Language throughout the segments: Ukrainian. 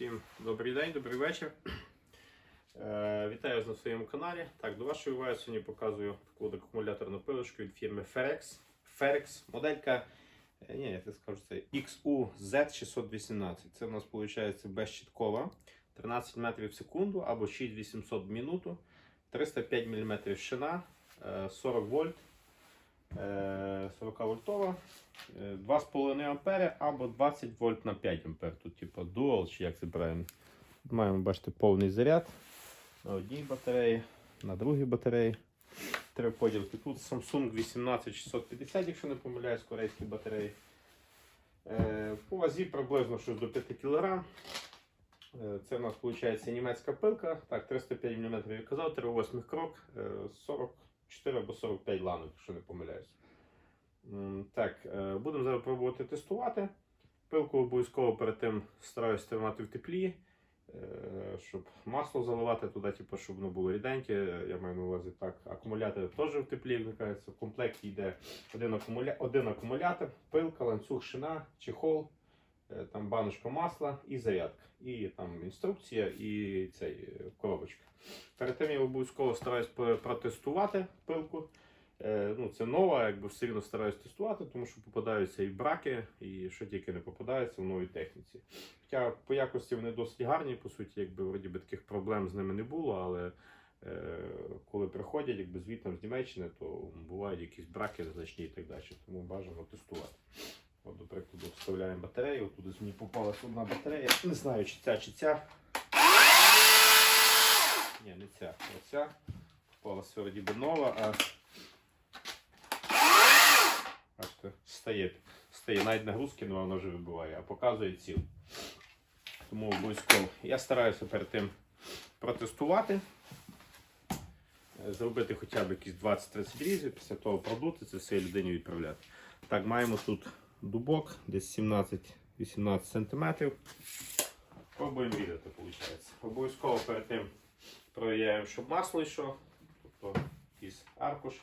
Всім добрий день, добрий вечір. Е, вітаю вас на своєму каналі. Так, до вашої уваги сьогодні показую таку акумуляторну пилочку від фірми Ferex. Ferex. Моделька, е, ні, я так скажу, це XUZ618. Це у нас виходить безщиткова. 13 метрів в секунду або 6800 в минуту. 305 мм шина, е, 40 вольт. Е, 40 вольтова. Е, 2,5 ампери або 20 вольт на 5 ампер. Тут типу дуал, чи як це правильно. Маємо, бачите, повний заряд на одній батареї, на другій батареї. Три поділки. Тут Samsung 18650, якщо не помиляюсь, корейські батареї. Е, По вазі приблизно щось до 5 кг. Це в нас виходить німецька пилка. Так, 305 мм я казав, 3,8 крок, е, 44 або 45 ланок, якщо не помиляюсь. Так, е, будемо зараз пробувати тестувати. Пилку обов'язково перед тим стараюсь тримати в теплі, е, щоб масло заливати туди, типу, щоб воно було ріденьке. Я маю на увазі так. Акумулятор теж в теплі вмикається. В комплекті йде один, акумуля... один акумулятор, пилка, ланцюг шина, чехол, там баночка масла і зарядка. І там інструкція, і цей е, коробочка. Перед тим я обов'язково стараюсь протестувати пилку. Е, ну, це нова, якби все рівно стараюсь тестувати, тому що попадаються і браки, і що тільки не попадається в новій техніці. Хоча по якості вони досить гарні, по суті, якби вроді би таких проблем з ними не було, але е, коли приходять якби звітом з Німеччини, то бувають якісь браки незначні і так далі. Тому бажано тестувати. От, до прикладу, вставляємо батарею. Ось мені попалася одна батарея. Не знаю, чи ця, чи ця. Ні, не ця. Оця. Попалася би нова, а Бачите, стає, стає навіть нагрузки, але воно вже вибиває, а показує ціл. Тому обов'язково я стараюся перед тим протестувати, зробити хоча б якісь 20-30 різів, після того продути це все людині відправляти. Так, маємо тут дубок, десь 17-18 см. Пробуємо різати, виходить. Обов'язково перед тим провіряємо, щоб масло йшло, тобто якийсь аркуш.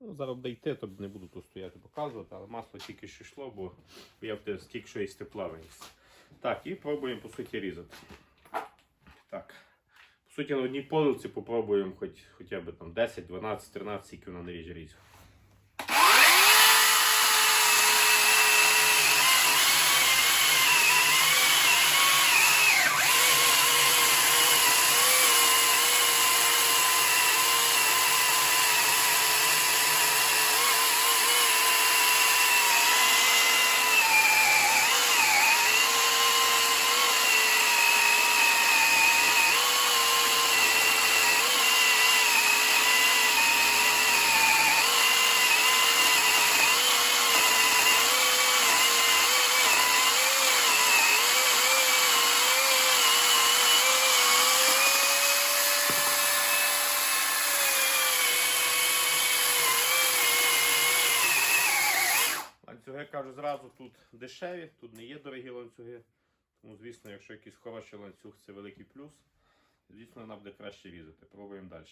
Ну, зараз буде йти, то не буду тут стояти показувати, але масло тільки що йшло, бо я тільки що із тепла виніс. Так, і пробуємо по суті різати. Так. Суті, на одній полиці попробуємо хоч, хоча б там 10, 12, 13, які вона не ріже різь. Ланцюги кажу зразу тут дешеві, тут не є дорогі ланцюги. Тому, звісно, якщо якийсь хороший ланцюг, це великий плюс. Звісно, нам буде краще різати. Пробуємо далі.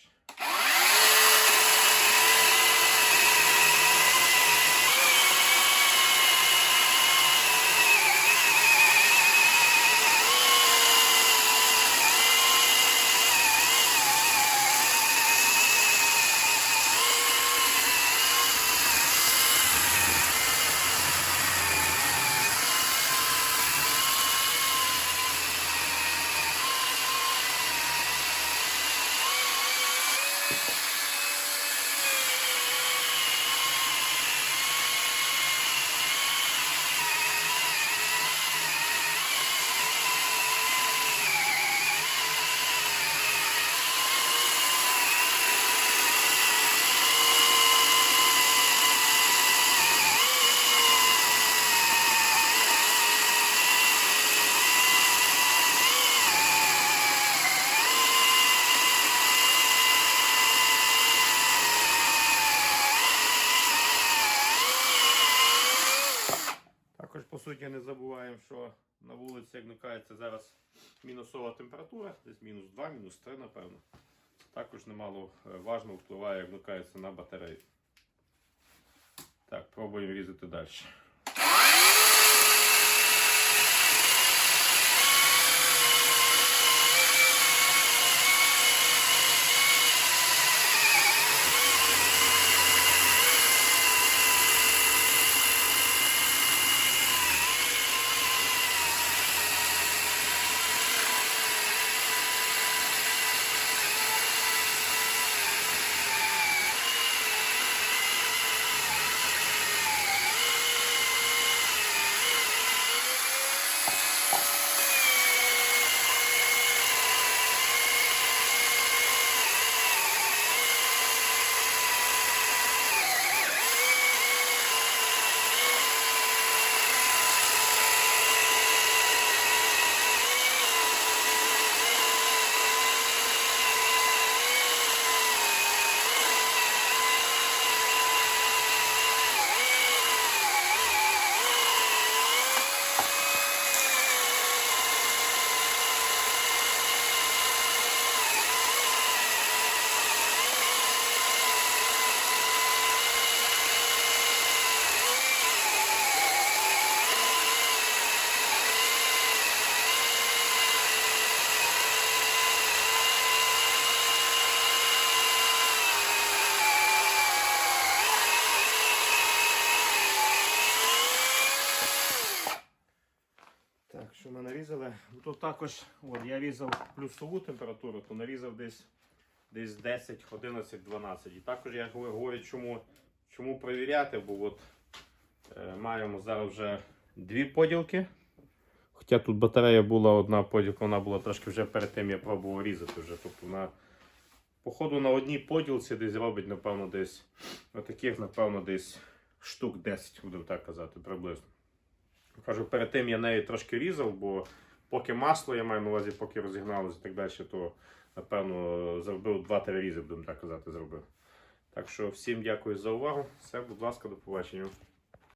Також, по суті, не забуваємо, що на вулиці, як вмикається зараз мінусова температура, десь мінус 2, мінус 3, напевно. Це також немало е, важно впливає, як вмикається на батарею. Так, Пробуємо різати далі. Так, що ми нарізали? Тут також от, я різав плюсову температуру, то нарізав десь, десь 10, 11, 12. І також я говорю, говорю, чому, чому перевіряти, бо от, е, маємо зараз вже дві поділки. Хоча тут батарея була одна поділка, вона була трошки вже перед тим я пробував різати вже. Тобто вона, походу, на одній поділці десь робить, напевно, десь, отаких, напевно, десь штук 10, будемо так казати, приблизно. Кажу, перед тим я нею трошки різав, бо поки масло я маю на увазі, поки розігналося і так далі, то напевно зробив два-три різи, будемо так казати, зробив. Так що всім дякую за увагу. Все, будь ласка, до побачення.